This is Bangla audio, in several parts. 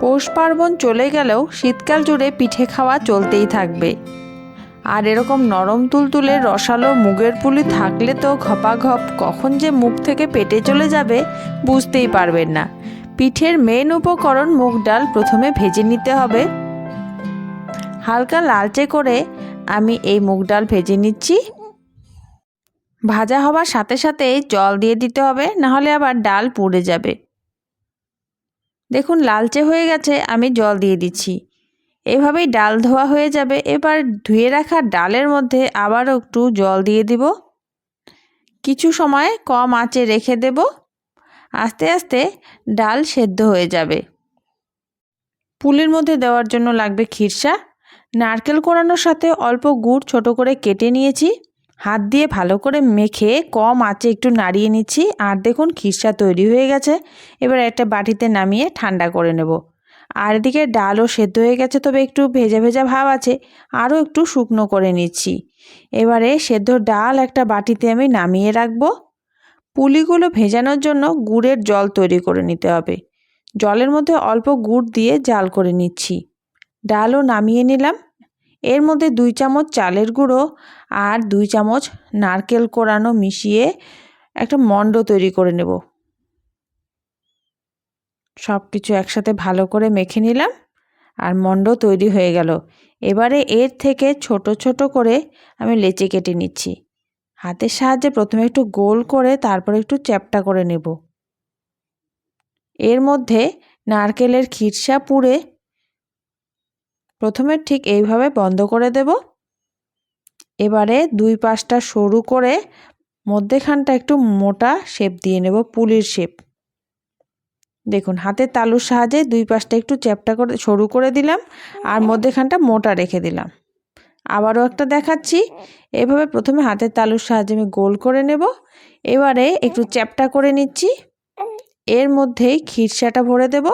পৌষ পার্বণ চলে গেলেও শীতকাল জুড়ে পিঠে খাওয়া চলতেই থাকবে। আর এরকম নরম তুলতুলে রসালো মুগের পুলি থাকলে তো ঘপাঘপ, কখন যে মুখ থেকে পেটে চলে যাবে বুঝতেই পারবেন না। পিঠের মেন উপকরণ মুগ ডাল প্রথমে ভেজে নিতে হবে। হালকা লালচে করে আমি এই মুগ ডাল ভেজে নিচ্ছি। ভাজা হওয়ার সাথে সাথে জল দিয়ে দিতে হবে, নাহলে আবার ডাল পুড়ে যাবে। দেখুন, লালচে হয়ে গেছে, আমি জল দিয়ে দিচ্ছি। এভাবেই ডাল ধোয়া হয়ে যাবে। এবার ধুয়ে রাখা ডালের মধ্যে আবারও একটু জল দিয়ে দিব। কিছু সময় কম আঁচে রেখে দেব। আস্তে আস্তে ডাল সেদ্ধ হয়ে যাবে। পুলির মধ্যে দেওয়ার জন্য লাগবে খিরসা। নারকেল কোড়ানোর সাথে অল্প গুড় ছোট করে কেটে নিয়েছি। হাত দিয়ে ভালো করে মেখে কম আঁচে একটু নাড়িয়ে নিচ্ছি। আর দেখুন খিরসা তৈরি হয়ে গেছে। এবার একটা বাটিতে নামিয়ে ঠান্ডা করে নেব। আর এদিকে ডালও সেদ্ধ হয়ে গেছে, তবে একটু ভেজা ভেজা ভাব আছে। আরও একটু শুকনো করে নিচ্ছি। এবারে সেদ্ধ ডাল একটা বাটিতে আমি নামিয়ে রাখব। পুলিগুলো ভেজানোর জন্য গুড়ের জল তৈরি করে নিতে হবে। জলের মধ্যে অল্প গুড় দিয়ে জাল করে নিচ্ছি। ডালও নামিয়ে নিলাম। এর মধ্যে দুই চামচ চালের গুঁড়ো আর দুই চামচ নারকেল কোড়ানো মিশিয়ে একটা মণ্ড তৈরি করে নেব। সব কিছু একসাথে ভালো করে মেখে নিলাম আর মণ্ড তৈরি হয়ে গেল। এবারে এর থেকে ছোট ছোট করে আমি লেচি কেটে নিচ্ছি। হাতের সাহায্যে প্রথমে একটু গোল করে তারপরে একটু চ্যাপটা করে নেব। এর মধ্যে নারকেলের খিরসা পুড়ে প্রথমে ঠিক এইভাবে বন্ধ করে দেব। এবারে দুই পাশটা সরু করে মধ্যেখানটা একটু মোটা শেপ দিয়ে নেব, পুলির শেপ দেখুন, হাতের তালুর সাহায্যে দুই পাশটা একটু চ্যাপটা করে, সরু করে দিলাম আর মধ্যেখানটা মোটা রেখে দিলাম। আবারও একটা দেখাচ্ছি। এভাবে প্রথমে হাতের তালুর সাহায্যে আমি গোল করে নেব। এবারে একটু চ্যাপটা করে নিচ্ছি। এর মধ্যেই খিরসাটা ভরে দেব।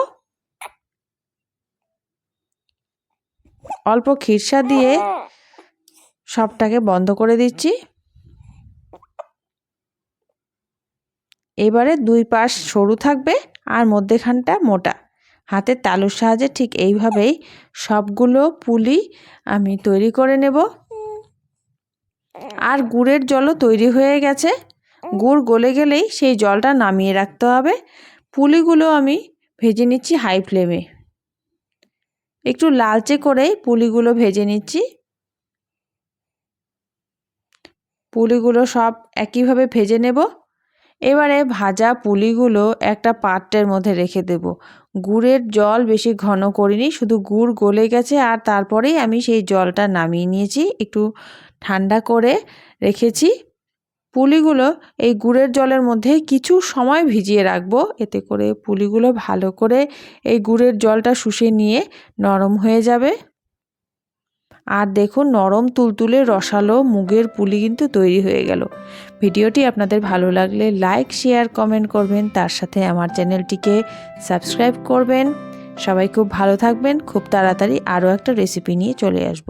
অল্প খিরসা দিয়ে সবটাকে বন্ধ করে দিচ্ছি। এবারে দুই পাশ সরু থাকবে আর মধ্যেখানটা মোটা। হাতের তালুর সাহায্যে ঠিক এইভাবেই সবগুলো পুলি আমি তৈরি করে নেব। আর গুড়ের জলও তৈরি হয়ে গেছে। গুড় গলে গেলেই সেই জলটা নামিয়ে রাখতে হবে। পুলিগুলো আমি ভেজে নিচ্ছি হাই ফ্লেমে। একটু লালচে করে পুলিগুলো ভেজে নিচ্ছি। পুলিগুলো সব একইভাবে ভেজে নেব। এবারে ভাজা পুলিগুলো একটা পাত্রের মধ্যে রেখে দেব। গুড়ের জল বেশি ঘন করিনি, শুধু গুড় গলে গেছে আর তারপরেই আমি সেই জলটা নামিয়ে নিয়েছি। একটু ঠান্ডা করে রেখেছি। পুলিগুলো এই গুড়ের জলের মধ্যে কিছু সময় ভিজিয়ে রাখব। এতে করে পুলিগুলো ভালো করে এই গুড়ের জলটা শুষে নিয়ে নরম হয়ে যাবে। আর দেখুন, নরম তুলতুলে রসালো মুগের পুলি কিন্তু তৈরি হয়ে গেল। ভিডিওটি আপনাদের ভালো লাগলে লাইক, শেয়ার, কমেন্ট করবেন। তার সাথে আমার চ্যানেলটিকে সাবস্ক্রাইব করবেন। সবাই খুব ভালো থাকবেন। খুব তাড়াতাড়ি আরও একটা রেসিপি নিয়ে চলে আসব।